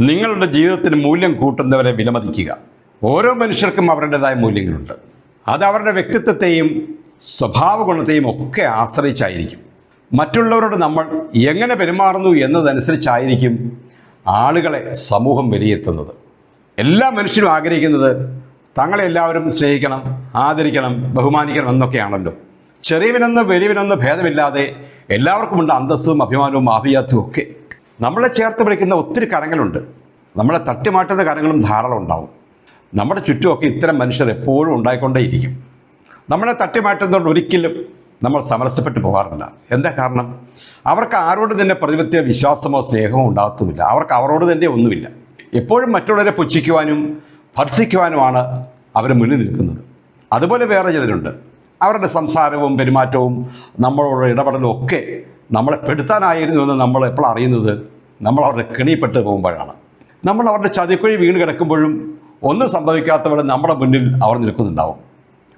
നിങ്ങളുടെ ജീവിതത്തിന് മൂല്യം കൂട്ടുന്നവരെ വിലമതിക്കുക. ഓരോ മനുഷ്യർക്കും അവരുടേതായ മൂല്യങ്ങളുണ്ട്. അത് അവരുടെ വ്യക്തിത്വത്തെയും സ്വഭാവ ഗുണത്തെയും ഒക്കെ ആശ്രയിച്ചായിരിക്കും. മറ്റുള്ളവരോട് നമ്മൾ എങ്ങനെ പെരുമാറുന്നു എന്നതനുസരിച്ചായിരിക്കും ആളുകളെ സമൂഹം വിലയിരുത്തുന്നത്. എല്ലാ മനുഷ്യരും ആഗ്രഹിക്കുന്നത് തങ്ങളെ എല്ലാവരും സ്നേഹിക്കണം ആദരിക്കണം ബഹുമാനിക്കണം എന്നൊക്കെയാണല്ലോ. ചെറിയവനെന്ന് വലിയവനെന്ന് ഭേദമില്ലാതെ എല്ലാവർക്കുമുണ്ട് അന്തസ്സും അഭിമാനവും ആഭിജാത്യവും ഒക്കെ. നമ്മളെ ചേർത്ത് പിടിക്കുന്ന ഒത്തിരി കരങ്ങളുണ്ട്. നമ്മളെ തട്ടിമാറ്റുന്ന കരങ്ങളും ധാരാളം ഉണ്ടാവും. നമ്മുടെ ചുറ്റുമൊക്കെ ഇത്തരം മനുഷ്യർ എപ്പോഴും ഉണ്ടായിക്കൊണ്ടേയിരിക്കും. നമ്മളെ തട്ടിമാറ്റുന്നതുകൊണ്ട് ഒരിക്കലും നമ്മൾ സമരസപ്പെട്ടു പോകാറില്ല. എന്താ കാരണം? അവർക്ക് ആരോട് തന്നെ പ്രതിപത്തിയ വിശ്വാസമോ സ്നേഹമോ ഉണ്ടാകത്തുമില്ല. അവർക്ക് അവരോട് തന്നെ ഒന്നുമില്ല. എപ്പോഴും മറ്റുള്ളവരെ പുച്ഛിക്കുവാനും ഭർഷിക്കുവാനുമാണ് അവർ മുന്നിൽ നിൽക്കുന്നത്. അതുപോലെ വേറെ ചിലരുണ്ട്. അവരുടെ സംസാരവും പെരുമാറ്റവും നമ്മളോട് ഇടപെടലും ഒക്കെ നമ്മളെ പെടുത്താനായിരുന്നു എന്ന് നമ്മൾ എപ്പോഴും അറിയുന്നത് നമ്മൾ അവരുടെ കിണിപ്പെട്ട് പോകുമ്പോഴാണ്. നമ്മൾ അവരുടെ ചതിക്കുഴി വീണ് കിടക്കുമ്പോഴും ഒന്നും സംഭവിക്കാത്തവിടെ നമ്മുടെ മുന്നിൽ അവർ നിൽക്കുന്നുണ്ടാവും.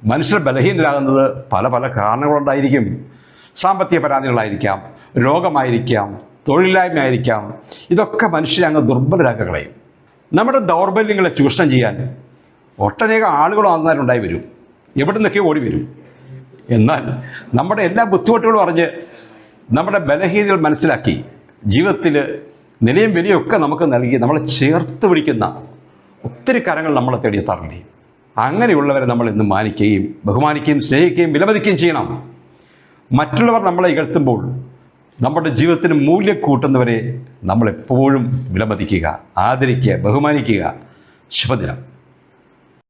മനുഷ്യർ ബലഹീനരാകുന്നത് പല പല കാരണങ്ങളുണ്ടായിരിക്കും. സാമ്പത്തിക പരാതികളായിരിക്കാം രോഗമായിരിക്കാം തൊഴിലില്ലായ്മ ആയിരിക്കാം ഇതൊക്കെ മനുഷ്യരെ അങ്ങ് ദുർബലരാക്കി കളയും. നമ്മുടെ ദൗർബല്യങ്ങളെ ചൂഷണം ചെയ്യാൻ ഒട്ടനേകം ആളുകൾ വന്നവരുണ്ടായി വരും. എവിടെ നിന്നൊക്കെ ഓടി വരും? എന്നാൽ നമ്മുടെ എല്ലാ ബുദ്ധിമുട്ടുകളും അറിഞ്ഞ് നമ്മുടെ ബലഹീനതകൾ മനസ്സിലാക്കി ജീവിതത്തിൽ നിലയും വിലയും ഒക്കെ നമുക്ക് നൽകി നമ്മളെ ചേർത്ത് പിടിക്കുന്ന ഒത്തിരി കരങ്ങൾ നമ്മളെ തേടി തേടിയെത്താറില്ലേ അങ്ങനെയുള്ളവരെ നമ്മൾ ഇന്ന് മാനിക്കുകയും ബഹുമാനിക്കുകയും സ്നേഹിക്കുകയും വിലമതിക്കുകയും ചെയ്യണം. മറ്റുള്ളവർ നമ്മളെ ഇകഴ്ത്തുമ്പോൾ നമ്മുടെ ജീവിതത്തിന് മൂല്യം കൂട്ടുന്നവരെ നമ്മളെപ്പോഴും വിലമതിക്കുക ആദരിക്കുക ബഹുമാനിക്കുക. ശുഭദിനം.